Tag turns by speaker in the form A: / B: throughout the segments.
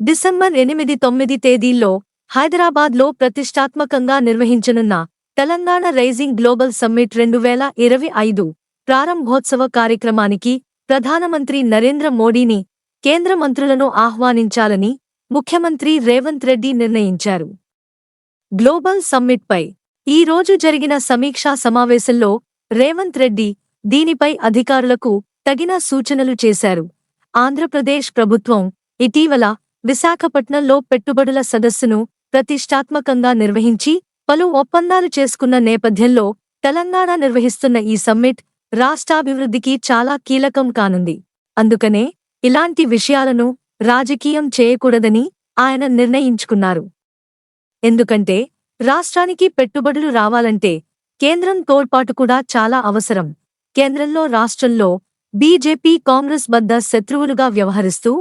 A: December ఎనిమిది తొమ్మిది తేదీల్లో హైదరాబాద్లో ప్రతిష్టాత్మకంగా నిర్వహించనున్న తెలంగాణ రైజింగ్ గ్లోబల్ సమ్మిట్ రెండు వేల ఇరవై ఐదు ప్రారంభోత్సవ కార్యక్రమానికి ప్రధానమంత్రి నరేంద్ర మోడీని కేంద్ర మంత్రులను ఆహ్వానించాలని ముఖ్యమంత్రి రేవంత్ రెడ్డి నిర్ణయించారు. గ్లోబల్ సమ్మిట్పై ఈ రోజు జరిగిన సమీక్షా సమావేశంలో రేవంత్ రెడ్డి దీనిపై అధికారులకు తగిన సూచనలు చేశారు. ఆంధ్రప్రదేశ్ ప్రభుత్వం ఇటీవల విశాఖపట్నంలో పెట్టుబడుల సదస్సును ప్రతిష్టాత్మకంగా నిర్వహించి పలు ఒప్పందాలు చేసుకున్న నేపథ్యంలో తెలంగాణ నిర్వహిస్తున్న ఈ సమ్మిట్ రాష్ట్రాభివృద్ధికి చాలా కీలకం కానుంది. అందుకనే ఇలాంటి విషయాలను రాజకీయం చేయకూడదని ఆయన నిర్ణయించుకున్నారు. ఎందుకంటే రాష్ట్రానికి పెట్టుబడులు రావాలంటే కేంద్రం తోడ్పాటు కూడా చాలా అవసరం. కేంద్రంలో రాష్ట్రంలో బీజేపీ కాంగ్రెస్ బద్ద శత్రువులుగా వ్యవహరిస్తూ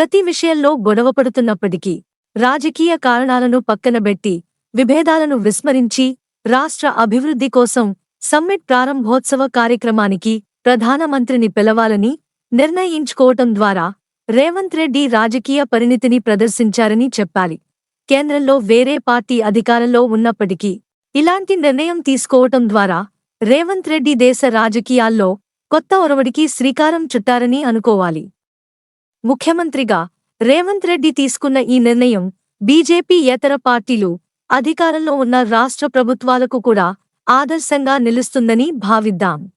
A: ప్రతి విషయంలో గొడవపడుతున్నప్పటికీ రాజకీయ కారణాలను పక్కనబెట్టి విభేదాలను విస్మరించి రాష్ట్ర అభివృద్ధి కోసం సమ్మిట్ ప్రారంభోత్సవ కార్యక్రమానికి ప్రధానమంత్రిని పిలవాలని నిర్ణయించుకోవటం ద్వారా రేవంత్ రెడ్డి రాజకీయ పరిణితిని ప్రదర్శించారని చెప్పాలి. కేంద్రంలో వేరే పార్టీ అధికారంలో ఉన్నప్పటికీ ఇలాంటి నిర్ణయం తీసుకోవటం ద్వారా రేవంత్ రెడ్డి దేశ రాజకీయాల్లో కొత్త ఒరవడికి శ్రీకారం చుట్టారని అనుకోవాలి. ముఖ్యమంత్రిగా రేవంత్ రెడ్డి తీసుకున్న ఈ నిర్ణయం బీజేపీ ఏతర పార్టీలు అధికారంలో ఉన్న రాష్ట్ర ప్రభుత్వాలకు కూడా ఆదర్శంగా నిలుస్తుందని భావిద్దాం.